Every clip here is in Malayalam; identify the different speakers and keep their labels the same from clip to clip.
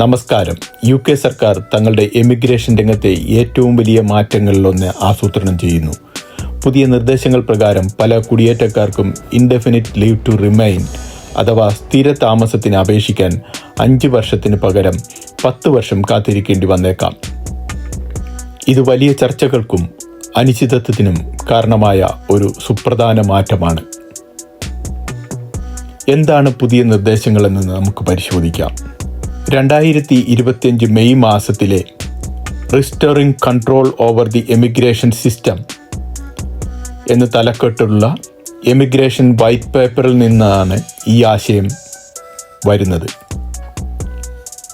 Speaker 1: നമസ്കാരം. യു കെ സർക്കാർ തങ്ങളുടെ എമിഗ്രേഷൻ രംഗത്തെ ഏറ്റവും വലിയ മാറ്റങ്ങളിലൊന്ന് ആസൂത്രണം ചെയ്യുന്നു. പുതിയ നിർദ്ദേശങ്ങൾ പ്രകാരം പല കുടിയേറ്റക്കാർക്കും ഇൻഡെഫിനിറ്റ് ലീവ് ടു റിമൈൻ അഥവാ സ്ഥിര താമസത്തിന് അപേക്ഷിക്കാൻ അഞ്ച് വർഷത്തിന് പകരം പത്ത് വർഷം കാത്തിരിക്കേണ്ടി വന്നേക്കാം. ഇത് വലിയ ചർച്ചകൾക്കും അനിശ്ചിതത്വത്തിനും കാരണമായ ഒരു സുപ്രധാന മാറ്റമാണ്. എന്താണ് പുതിയ നിർദ്ദേശങ്ങളെന്ന് നമുക്ക് പരിശോധിക്കാം. രണ്ടായിരത്തി ഇരുപത്തിയഞ്ച് മെയ് മാസത്തിലെ restoring control over the immigration system എന്ന് തലക്കെട്ടുള്ള എമിഗ്രേഷൻ വൈറ്റ് പേപ്പറിൽ നിന്നാണ് ഈ ആശയം വരുന്നത്.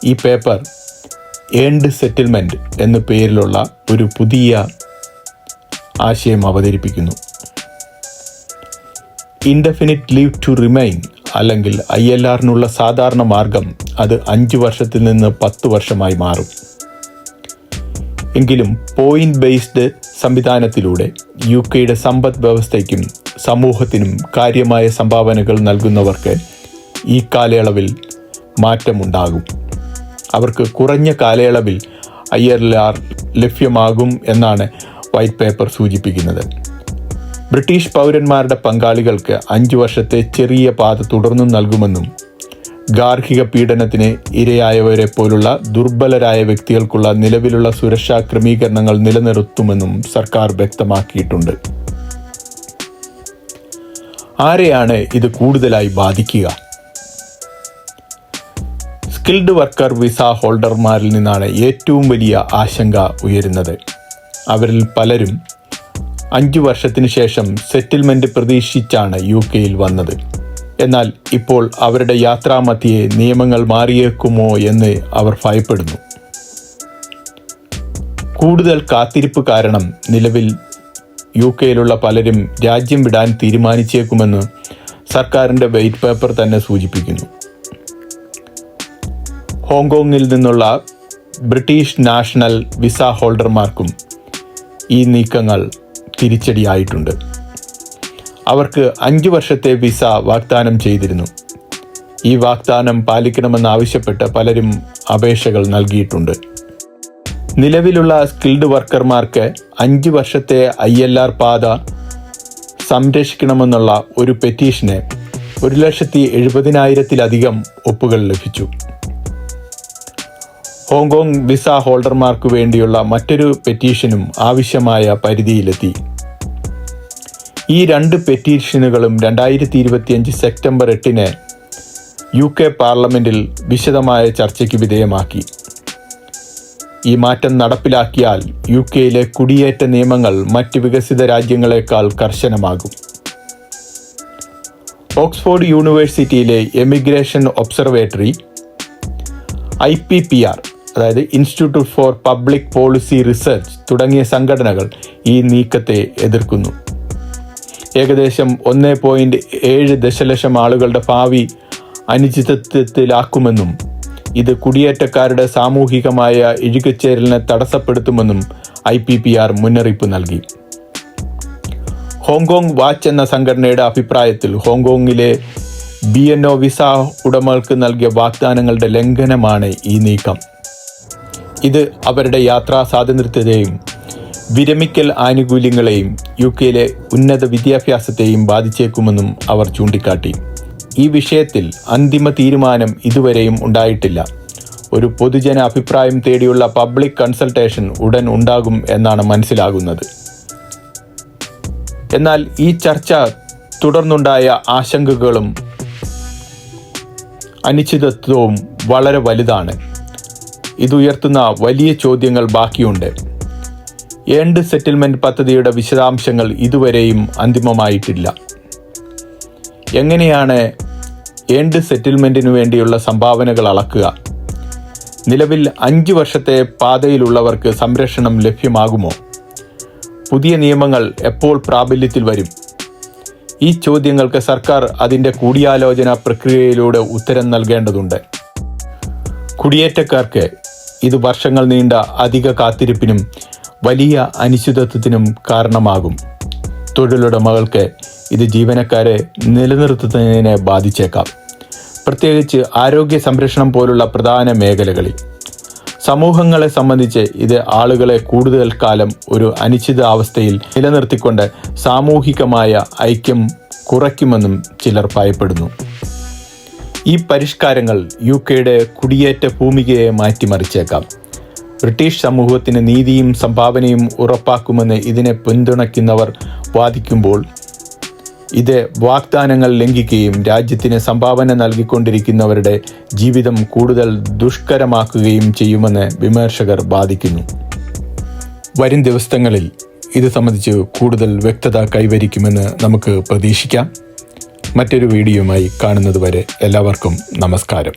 Speaker 1: ഈ പേപ്പർ ഏൺഡ് സെറ്റിൽമെന്റ് എന്ന പേരിലുള്ള ഒരു പുതിയ ആശയം അവതരിപ്പിക്കുന്നു. ഇൻഡെഫിനിറ്റ് ലീവ് ടു റിമൈൻ അല്ലെങ്കിൽ ഐ എൽ ആറിനുള്ള സാധാരണ മാർഗം അത് അഞ്ച് വർഷത്തിൽ നിന്ന് പത്ത് വർഷമായി മാറും. എങ്കിലും പോയിന്റ് ബേസ്ഡ് സംവിധാനത്തിലൂടെ യു കെയുടെ സമ്പദ് വ്യവസ്ഥയ്ക്കും സമൂഹത്തിനും കാര്യമായ സംഭാവനകൾ നൽകുന്നവർക്ക് ഈ കാലയളവിൽ മാറ്റമുണ്ടാകും. അവർക്ക് കുറഞ്ഞ കാലയളവിൽ ഐ എൽ ആർ ലഭ്യമാകും എന്നാണ് വൈറ്റ് പേപ്പർ സൂചിപ്പിക്കുന്നത്. ബ്രിട്ടീഷ് പൗരന്മാരുടെ പങ്കാളികൾക്ക് അഞ്ചു വർഷത്തെ ചെറിയ പാത തുടർന്നും നൽകുമെന്നും ഗാർഹിക പീഡനത്തിന് ഇരയായവരെ പോലുള്ള ദുർബലരായ വ്യക്തികൾക്കുള്ള നിലവിലുള്ള സുരക്ഷാ ക്രമീകരണങ്ങൾ നിലനിർത്തുമെന്നും സർക്കാർ വ്യക്തമാക്കിയിട്ടുണ്ട്. ആരെയാണ് ഇത് കൂടുതലായി ബാധിക്കുക? സ്കിൽഡ് വർക്കർ വിസ ഹോൾഡർമാരിൽ നിന്നാണ് ഏറ്റവും വലിയ ആശങ്ക ഉയരുന്നത്. അവരിൽ പലരും അഞ്ചു വർഷത്തിനു ശേഷം സെറ്റിൽമെന്റ് പ്രതീക്ഷിച്ചാണ് യു കെയിൽ വന്നത്. എന്നാൽ ഇപ്പോൾ അവരുടെ യാത്രാമധ്യേ നിയമങ്ങൾ മാറിയേക്കുമോ എന്ന് അവർ ഭയപ്പെടുന്നു. കൂടുതൽ കാത്തിരിപ്പ് കാരണം നിലവിൽ യു കെയിലുള്ള പലരും രാജ്യം വിടാൻ തീരുമാനിച്ചേക്കുമെന്ന് സർക്കാരിന്റെ വെയിറ്റ് പേപ്പർ തന്നെ സൂചിപ്പിക്കുന്നു. ഹോങ്കോങ്ങിൽ നിന്നുള്ള ബ്രിട്ടീഷ് നാഷണൽ വിസ ഹോൾഡർമാർക്കും ഈ നീക്കങ്ങൾ തിരിച്ചടിയായിട്ടുണ്ട്. അവർക്ക് അഞ്ചു വർഷത്തെ വിസ വാഗ്ദാനം ചെയ്തിരുന്നു. ഈ വാഗ്ദാനം പാലിക്കണമെന്നാവശ്യപ്പെട്ട് പലരും അപേക്ഷകൾ നൽകിയിട്ടുണ്ട്. നിലവിലുള്ള സ്കിൽഡ് വർക്കർമാർക്ക് അഞ്ച് വർഷത്തെ ഐ എൽ ആർ പാത സംരക്ഷിക്കണമെന്നുള്ള ഒരു പെറ്റീഷന് ഒരു ലക്ഷത്തി എഴുപതിനായിരത്തിലധികം ഒപ്പുകൾ ലഭിച്ചു. ഹോങ്കോങ് വിസ ഹോൾഡർമാർക്ക് വേണ്ടിയുള്ള മറ്റൊരു പെറ്റീഷനും ആവശ്യമായ പരിധിയിലെത്തി. ഈ രണ്ട് പെറ്റീഷനുകളും രണ്ടായിരത്തി ഇരുപത്തിയഞ്ച് സെപ്റ്റംബർ എട്ടിന് യു കെ പാർലമെന്റിൽ വിശദമായ ചർച്ചയ്ക്ക് വിധേയമാക്കി. ഈ മാറ്റം നടപ്പിലാക്കിയാൽ യു കെയിലെ കുടിയേറ്റ നിയമങ്ങൾ മറ്റ് വികസിത രാജ്യങ്ങളെക്കാൾ കർശനമാകും. ഓക്സ്ഫോർഡ് യൂണിവേഴ്സിറ്റിയിലെ Immigration Observatory I P P R അതായത് Institute for Public Policy Research തുടങ്ങിയ സംഘടനകൾ ഈ നീക്കത്തെ എതിർക്കുന്നു. ഏകദേശം ഒന്ന് പോയിന്റ് ഏഴ് ദശലക്ഷം ആളുകളുടെ ഭാവി അനിശ്ചിതത്വത്തിലാക്കുമെന്നും ഇത് കുടിയേറ്റക്കാരുടെ സാമൂഹികമായ ഇഴുകച്ചേരലിനെ തടസ്സപ്പെടുത്തുമെന്നും ഐ പി പി ആർ മുന്നറിയിപ്പ് നൽകി. ഹോങ്കോങ് വാച്ച് എന്ന സംഘടനയുടെ അഭിപ്രായത്തിൽ ഹോങ്കോങ്ങിലെ ബി എൻ ഒ വിസ ഉടമകൾക്ക് നൽകിയ വാഗ്ദാനങ്ങളുടെ ലംഘനമാണ് ഈ നീക്കം. ഇത് അവരുടെ യാത്രാ സ്വാതന്ത്ര്യത്തെയും വിരമിക്കൽ ആനുകൂല്യങ്ങളെയും യു കെയിലെ ഉന്നത വിദ്യാഭ്യാസത്തെയും ബാധിച്ചേക്കുമെന്നും അവർ ചൂണ്ടിക്കാട്ടി. ഈ വിഷയത്തിൽ അന്തിമ തീരുമാനം ഇതുവരെയും ഉണ്ടായിട്ടില്ല. ഒരു പൊതുജന അഭിപ്രായം തേടിയുള്ള പബ്ലിക് കൺസൾട്ടേഷൻ ഉടൻ ഉണ്ടാകും എന്നാണ് മനസ്സിലാകുന്നത്. എന്നാൽ ഈ ചർച്ച തുടർന്നുണ്ടായ ആശങ്കകളും അനിശ്ചിതത്വവും വളരെ വലുതാണ്. ഇതുയർത്തുന്ന വലിയ ചോദ്യങ്ങൾ ബാക്കിയുണ്ട്. ഏണ്ട് സെറ്റിൽമെന്റ് പദ്ധതിയുടെ വിശദാംശങ്ങൾ ഇതുവരെയും അന്തിമമായിട്ടില്ല. എങ്ങനെയാണ് ഏണ്ട് സെറ്റിൽമെന്റിനു വേണ്ടിയുള്ള സംഭാവനകൾ അളക്കുക? നിലവിൽ അഞ്ച് വർഷത്തെ പാതയിലുള്ളവർക്ക് സംരക്ഷണം ലഭ്യമാകുമോ? പുതിയ നിയമങ്ങൾ എപ്പോൾ പ്രാബല്യത്തിൽ വരും? ഈ ചോദ്യങ്ങൾക്ക് സർക്കാർ അതിന്റെ കൂടിയാലോചന പ്രക്രിയയിലൂടെ ഉത്തരം നൽകേണ്ടതുണ്ട്. കുടിയേറ്റക്കാർക്ക് ഇത് വർഷങ്ങൾ നീണ്ട അധിക കാത്തിരിപ്പിനും വലിയ അനിശ്ചിതത്വത്തിനും കാരണമാകും. തൊഴിലുടമകൾക്ക് ഇത് ജീവനക്കാരെ നിലനിർത്തുന്നതിനെ ബാധിച്ചേക്കാം. പ്രത്യേകിച്ച് ആരോഗ്യ സംരക്ഷണം പോലുള്ള പ്രധാന മേഖലകളിൽ. സമൂഹങ്ങളെ സംബന്ധിച്ച് ഇത് ആളുകളെ കൂടുതൽ കാലം ഒരു അനിശ്ചിതാവസ്ഥയിൽ നിലനിർത്തിക്കൊണ്ട് സാമൂഹികമായ ഐക്യം കുറയ്ക്കുമെന്നും ചിലർ ഭയപ്പെടുന്നു. ഈ പരിഷ്കാരങ്ങൾ യു കെയുടെ കുടിയേറ്റ ഭൂമികയെ മാറ്റിമറിച്ചേക്കാം. ബ്രിട്ടീഷ് സമൂഹത്തിന് നീതിയും സംഭാവനയും ഉറപ്പാക്കുമെന്ന് ഇതിനെ പിന്തുണയ്ക്കുന്നവർ വാദിക്കുമ്പോൾ ഇത് വാഗ്ദാനങ്ങൾ ലംഘിക്കുകയും രാജ്യത്തിന് സംഭാവന നൽകിക്കൊണ്ടിരിക്കുന്നവരുടെ ജീവിതം കൂടുതൽ ദുഷ്കരമാക്കുകയും ചെയ്യുമെന്ന് വിമർശകർ വാദിക്കുന്നു. വരും ദിവസങ്ങളിൽ ഇത് സംബന്ധിച്ച് കൂടുതൽ വ്യക്തത കൈവരിക്കുമെന്ന് നമുക്ക് പ്രതീക്ഷിക്കാം. മറ്റൊരു വീഡിയോയുമായി കാണുന്നതുവരെ എല്ലാവർക്കും നമസ്കാരം.